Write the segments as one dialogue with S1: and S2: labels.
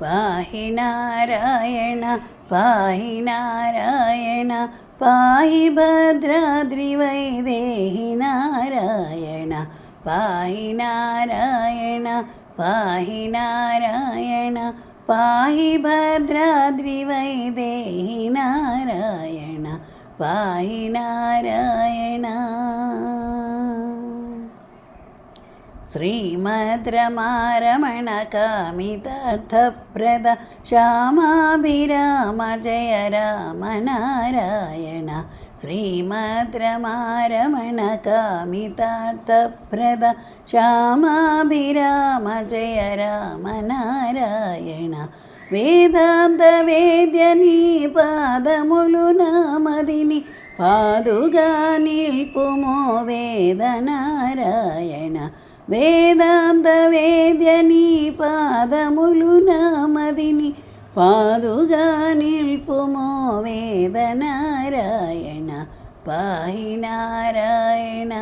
S1: പാഹി നാരായണ പാഹി നാരായണ പാഹി ഭദ്രാദ്രി വൈദേഹി നാരായണ പാഹി നാരായണ പാഹി നാരായണ പാഹി ഭദ്രാദ്രി വൈദേഹി നാരായണ പാഹി നാരായണ श्रीमद्रमारमणकामितार्थप्रद श्यामाभिराम जय राम नारायण श्रीमद्रमारमणकामितार्थप्रद श्यामाभिराम जय राम नारायण वेदान्तवेद्यनि पादमुलु नामदिनि पादुगा निल्पुमो वेदनारायण వేదాంత వేద్యని పాదములు నామదిని పాదుగా నిల్పుమో వేదనారాయణ పాహి నారాయణ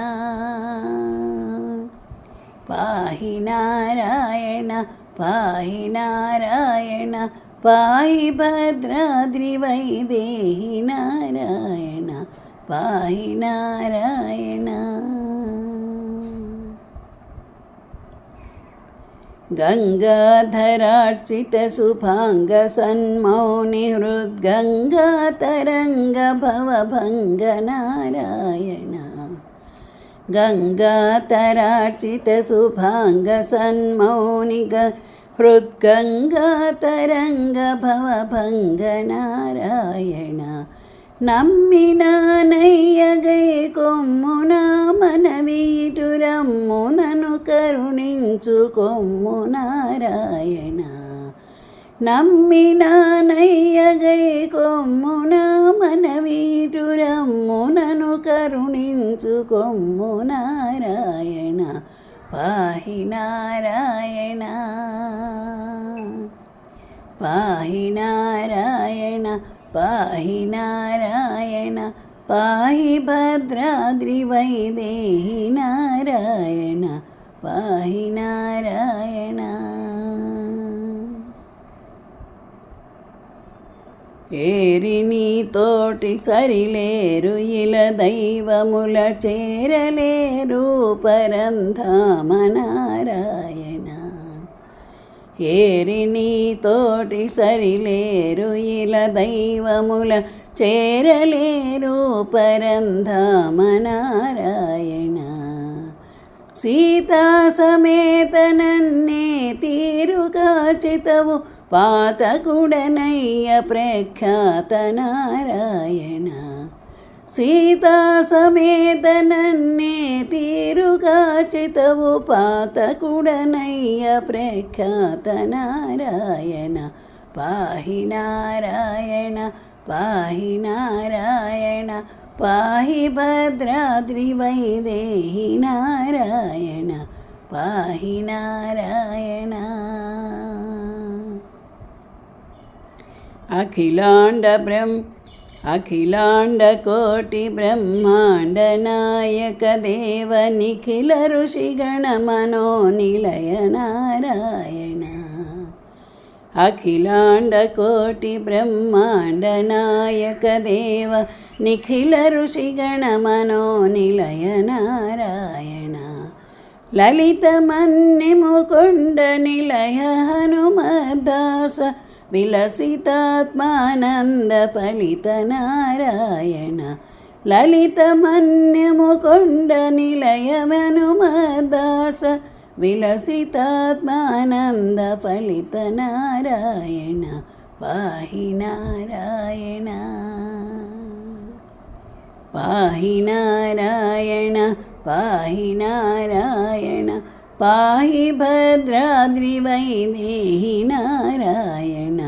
S1: പാഹി നാരായണ പാഹി നാരായണ പാഹി ഭദ്രാദ്രി വൈദേഹി നാരായണ പാഹി നാരായണ गङ्गाधरार्चितसुभाङ्गसन्मौनिहृद्गङ्गातरङ्गभवभङ्गनारायण गङ्गातरार्चितसुभाङ्गसन्मौनिग हृद्गङ्गातरङ्गभवभङ्गनारायण నమ్మినానయ్యగై కొమ్మున మనవీటురమ్మునను కరుణి రక్షించుకొమ్ము నారాయణ నమ్మిన నయ్యగై కొమ్మున మనవీటురమ్మునను కరుణించు కొమ్ము నారాయణ పాహి నారాయణ పాహి నారాయణ పాహి నారాయణ పాహి భద్రాద్రి వైదేహి నారాయణ పాహి నారాయణ ఏరి నీ తోటి సరిలేరు ఇల దైవముల చేరలేరు పరంధామ నారాయణ ఏరి నీ తోటి సరిలేరు ఇల దైవముల చేరలేరు పరంధామ నారాయణ സീതാസമേതനന്നെ തീരുകാചിതവു പാതകുടനയ്യ പ്രഖ്യാതനാരായണ സീതാസമേതനന്നെ തീരുകാചിതവു പാതകുടനയ്യ പ്രഖ്യാതനാരായണ പാഹി നാരായണ പാഹി നാരായണ പാഹി ഭദ്രാദ്രിവൈദേഹി നാരായണ പാഹി നാരായണ അഖിലാണ്ട ബ്രഹ്മ अखिलाण्डकोटिब्रह्माण्डनायकदेवनिखिलऋषिगणमनोनिलय नारायण अखिलाण्डकोटिब्रह्माण्डनायकदेव निखिलऋषिगणमनोनिलयनारायण ललितमन्निमुकुण्डनिलय हनुमदास विलसितात्मानन्दफलितनारायण ललितमन्यमुकुण्डनिलयमनुमदास വിലസിതാത്മാനന്ദ ഫലിത നാരായണ പാഹി നാരായണ പാഹി നാരായണ പാഹി നാരായണ പാഹി ഭദ്രാദ്രി വൈദേഹി നാരായണ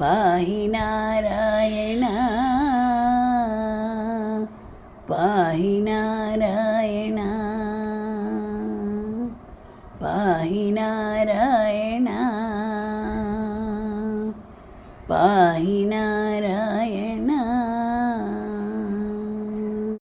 S1: പാഹി നാരായണ പാഹി നാരായണ പാഹിനാ